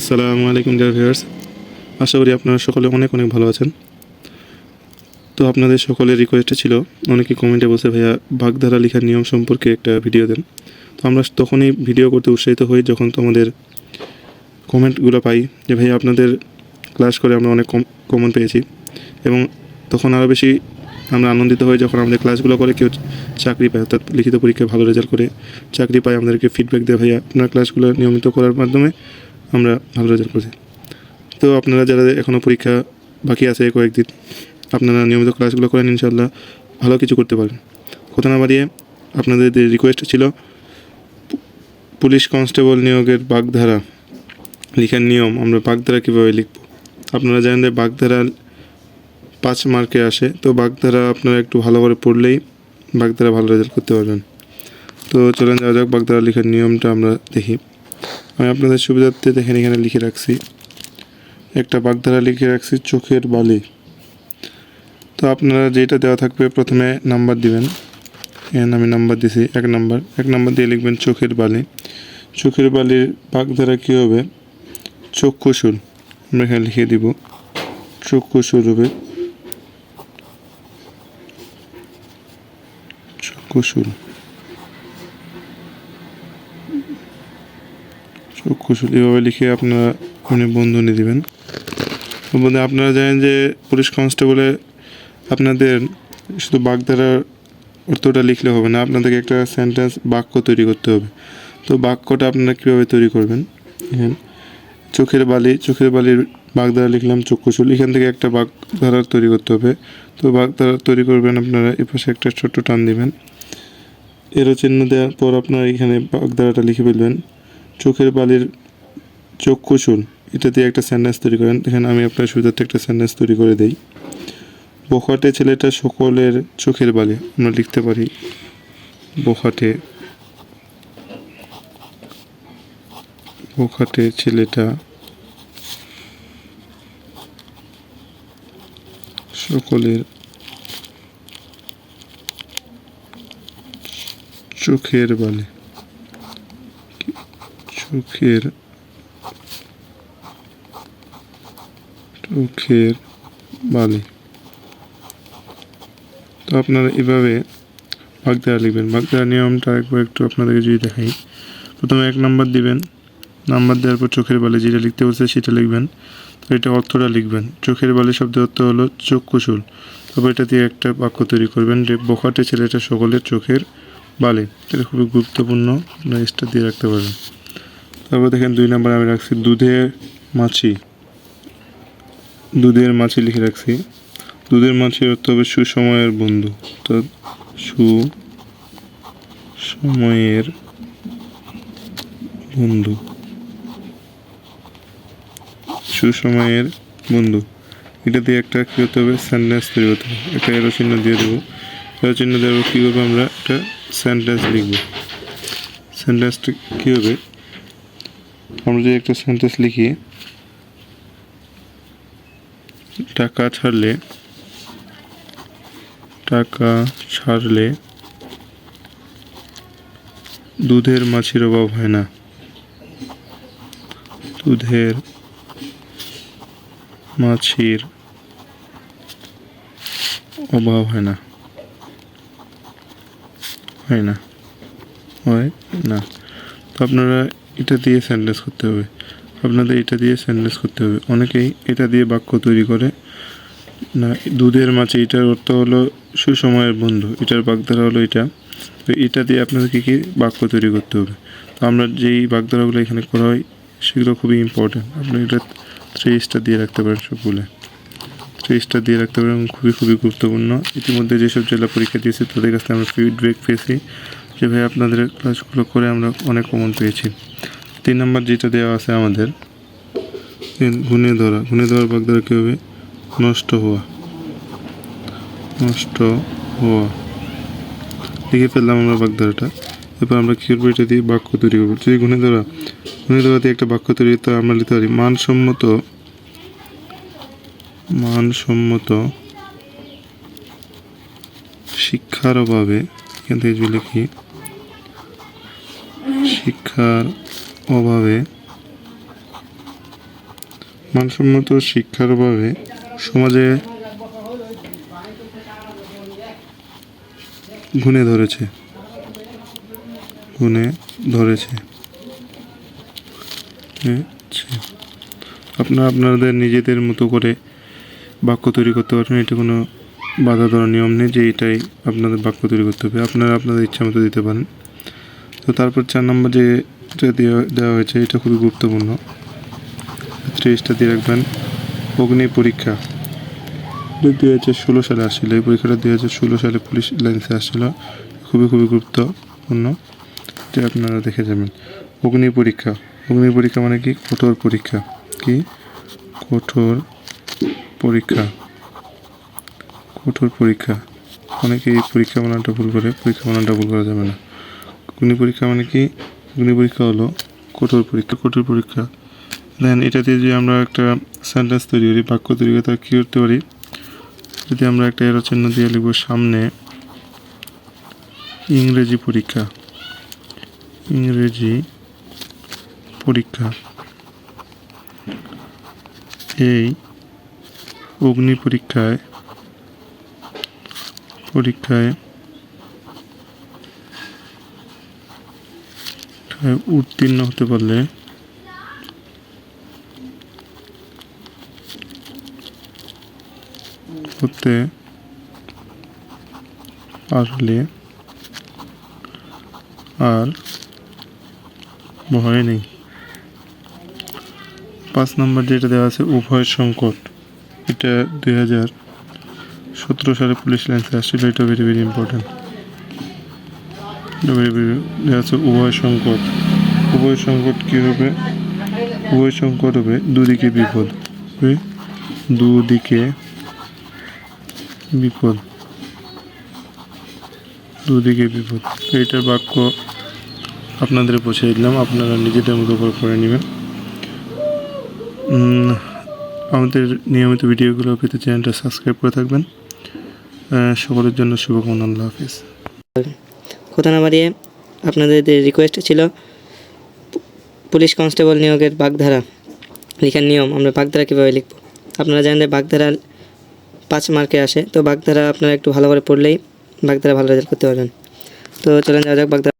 আসসালামু আলাইকুম dear viewers আশা করি আপনারা সকলে অনেক অনেক ভালো আছেন। তো আপনাদের সকলের রিকোয়েস্ট ছিল, অনেকে কমেন্টে বসে ভাইয়া, বাগধারা লেখার নিয়ম সম্পর্কে একটা ভিডিও দেন। তো আমরা তখনই ভিডিও করতে উৎসাহিত হই, যখন তোমাদের কমেন্টগুলো পাই যে, ভাইয়া, আপনাদের ক্লাস করে আমরা অনেক কম কমেন্ট পেয়েছি। এবং তখন আরও বেশি আমরা আনন্দিত হই, যখন আমাদের ক্লাসগুলো করে, কেউ চাকরি পায়, অর্থাৎ লিখিত পরীক্ষায় ভালো রেজাল্ট করে, চাকরি পায়, আমাদেরকে ফিডব্যাক দেয়, ভাইয়া, আপনার ক্লাসগুলো নিয়মিত করার মাধ্যমে আমরা ভালো রেজাল্ট করছি তো আপনারা যারা এখনও পরীক্ষা বাকি আছে কয়েকদিন, আপনারা নিয়মিত ক্লাসগুলো করেন ইনশাল্লাহ ভালো কিছু করতে পারবেন। কথা না বাড়িয়ে আপনাদের যে রিকোয়েস্ট ছিল, পুলিশ কনস্টেবল নিয়োগের বাগধারা লেখার নিয়ম আমরা বাগধারা কীভাবে লিখব? আপনারা জানেন যে বাগধারা পাঁচ মার্কে আসে, তো বাগধারা আপনারা একটু ভালো করে পড়লেই বাগধারা ভালো রেজাল্ট করতে পারবেন। তো চলেন যাওয়া যাক, বাগধারা লেখার নিয়মটা আমরা দেখি। আমি আপনাদের সুবিধার্থে দেখেন এখানে লিখে রাখছি। একটা বাগধারা লিখে রাখছি, চোখের বালি। তো আপনারা যেটা দেওয়া থাকবে প্রথমে নাম্বার দিবেন। এখানে আমি নাম্বার দিছি, এক নাম্বার। এক নাম্বার দিয়ে লিখবেন চোখের বালি। চোখের বালির বাগধারা কী হবে? চক্ষুশুল আমরা এখানে লিখে দিব চক্ষুশুল হবে। চক্ষুশুল চক্ষুশুল এভাবে লিখে আপনারা মানে বন্ধনী দিবেন। তো বন্ধু, আপনারা জানেন যে পুলিশ কনস্টেবলে আপনাদের শুধু বাগধারার অর্থটা লিখলে হবে না, আপনাদেরকে একটা সেন্টেন্স বাক্য তৈরি করতে হবে। তো বাক্যটা আপনারা কীভাবে তৈরি করবেন? চোখের বালি, চোখের বালির বাগধারা লিখলাম চক্ষুশুল এখান থেকে একটা বাগধারা তৈরি করতে হবে। তো বাগধারা তৈরি করবেন আপনারা এ পাশে একটা ছোট্ট টান দিবেন। এরও চিহ্ন দেওয়ার পর আপনারা এখানে বাগধারাটা লিখে ফেলবেন। চোখের বালির চক্ষুশুল এটা দিয়ে একটা সেন্টেন্স তৈরি করেন। এখানে আমি আপনার সুবিধার্থে একটা সেন্টেন্স তৈরি করে দেই। বখাটে ছেলেটা সকলের চোখের বালি। আমরা লিখতে পারি, বখাটে বখাটে ছেলেটা সকলের চোখের বালি। চোখের চোখের বালি। তো আপনারা এভাবে বাগদারা লিখবেন। বাগদারা নিয়মটা একবার একটু আপনাদেরকে যদি দেখাই। প্রথমে এক নাম্বার দিবেন, নাম্বার দেওয়ার পর চোখের বালি যেটা লিখতে বলছে সেটা লিখবেন। তো এটা অর্থটা লিখবেন। চোখের বালি শব্দের অর্থ হলো চক্ষুশুল তারপর এটা দিয়ে একটা বাক্য তৈরি করবেন যে, বখাটে ছেলেটা সকলের চোখের বালি। এটা খুবই গুরুত্বপূর্ণ। আপনারা দিয়ে রাখতে পারেন তারপর দেখেন দুই নাম্বার আমি রাখছি দুধের মাছি। দুধের মাছি লিখে রাখছি। দুধের মাছি অর্থ হবে সুসময়ের বন্ধু। তো সু সময়ের বন্ধু। সুসময়ের বন্ধু। এটা দিয়ে একটা কী হতে হবে? সেন্টেন্স তৈরি হতে হবে। একটা এরো চিহ্ন দিয়ে দেবো। এরো চিহ্ন দেওয়ার কী করব আমরা? একটা সেন্টেন্স লিখব। সেন্টেন্সটা কী হবে? আমরা যদি একটা সেন্টেন্স লিখি, টাকা ছাড়লে টাকা ছাড়লে দুধের মাছির অভাব হয় না। দুধের মাছির অভাব হয় না। হয় না। হয় না। তো আপনারা এটা দিয়ে সেন্টেন্স করতে হবে। আপনাদের এটা দিয়ে সেন্টেন্স করতে হবে। অনেকেই এটা দিয়ে বাক্য তৈরি করে। না, দুধের মাছে এটার অর্থ হলো সুসময়ের বন্ধু, এটার বাগধারা হলো এটা। তো এটা দিয়ে আপনাদেরকে কি বাক্য তৈরি করতে হবে? তো আমরা যেই বাগধারাগুলো এখানে করা হয়, সেগুলো খুবই ইম্পর্টেন্ট আপনি এটা থ্রি স্টার দিয়ে রাখতে পারেন সবগুলো। থ্রি স্টার দিয়ে রাখতে পারেন খুবই খুবই গুরুত্বপূর্ণ। ইতিমধ্যে যেসব জেলা পরীক্ষা দিয়েছে, তাদের কাছে আমরা ফিডব্যাক পেয়েছি। যে ভাই আপনাদের ক্লাসগুলো করে আমরা অনেক কমন পেয়েছি। তিন নম্বর যেটা দেওয়া আছে আমাদের তিন ধরা ঘুণে ধরার বাগধারা কী হবে? নষ্ট হওয়া। নষ্ট হওয়া। লিখে ফেললাম আমরা বাগধারাটা এরপর আমরা কী করব এটা দিয়ে বাক্য তৈরি করব। যদি ঘুণে ধরা ঘুণে ধরা দিয়ে একটা বাক্য তৈরি করতে আমরা লিখতে পারি মানসম্মত মানসম্মত শিক্ষার অভাবে এখান থেকে লিখি শিক্ষার অভাবে, মানসম্মত শিক্ষার অভাবে সমাজে গুণে ধরেছে। গুণে ধরেছে। আপনারা আপনাদের নিজেদের মতো করে বাক্য তৈরি করতে পারবেন। এটা কোনো বাধা দেওয়ার নিয়ম নেই যে এটাই আপনাদের বাক্য তৈরি করতে হবে। আপনারা আপনাদের ইচ্ছা মতো দিতে পারেন। তো তারপর চার নম্বর যে দেওয়া হয়েছে, এটা খুবই গুরুত্বপূর্ণ। ত্রিশটা দিয়ে রাখবেন। অগ্নি পরীক্ষা। দুই হাজার ষোলো সালে আসছিল। এই পরীক্ষাটা দুই হাজার ষোলো সালে পুলিশ লাইন্সে আসছিল। খুবই খুবই গুরুত্বপূর্ণ। এটা আপনারা দেখে যাবেন। অগ্নি পরীক্ষা। অগ্নি পরীক্ষা মানে কি? কঠোর পরীক্ষা। কি? কঠোর পরীক্ষা। কঠোর পরীক্ষা। অনেকে এই পরীক্ষা বানানটা ভুল করে। পরীক্ষা বানানটা ভুল করা যাবে না। অগ্নি পরীক্ষা মানে কি? অগ্নি পরীক্ষা হলো কঠোর পরীক্ষা কঠোর পরীক্ষা। দেন এটা দিয়ে যদি আমরা একটা সেন্টেন্স তৈরি করি, বাক্য তৈরি করি কী করতে পারি? যদি আমরা একটা এরো চিহ্ন দিয়ে লিখব সামনে, ইংরেজি পরীক্ষা। ইংরেজি পরীক্ষা। এই অগ্নি পরীক্ষায় পরীক্ষায় উত্তীর্ণ হতে পারলে। হতে পারলে আর ভয় নেই। পাঁচ নম্বর যেটা দেওয়া আছে, উভয় সংকট। এটা দুই হাজার সতেরো সালে পুলিশ লাইন্সে আসছিল এটা ভেরি ভেরি ইম্পর্টেন্ট আছে উভয় সংকট উভয় সংকট কী হবে উভয় সংকট হবে দুদিকে বিপদ দুদিকে বিপদ দুদিকে বিপদ এইটার বাক্য আপনাদের পৌঁছে দিলাম আপনারা নিজেদের মতো করে পড়ে নেবেন আমাদের নিয়মিত ভিডিওগুলো পেতে চ্যানেলটা সাবস্ক্রাইব করে থাকবেন সকলের জন্য শুভকামনা আল্লাহ হাফিজ. কথা না বাড়িয়ে আপনাদের রিকোয়েস্ট ছিল, পুলিশ কনস্টেবল নিয়োগের বাগধারা লেখার নিয়ম, আমরা বাগধারা কীভাবে লিখব? আপনারা জানেন বাগধারা পাঁচ মার্কে আসে, তো বাগধারা আপনারা একটু ভালো করে পড়লেই বাগধারা ভালো রেজাল্ট করতে পারবেন। তো চলেন যাওয়া যাক বাগধারা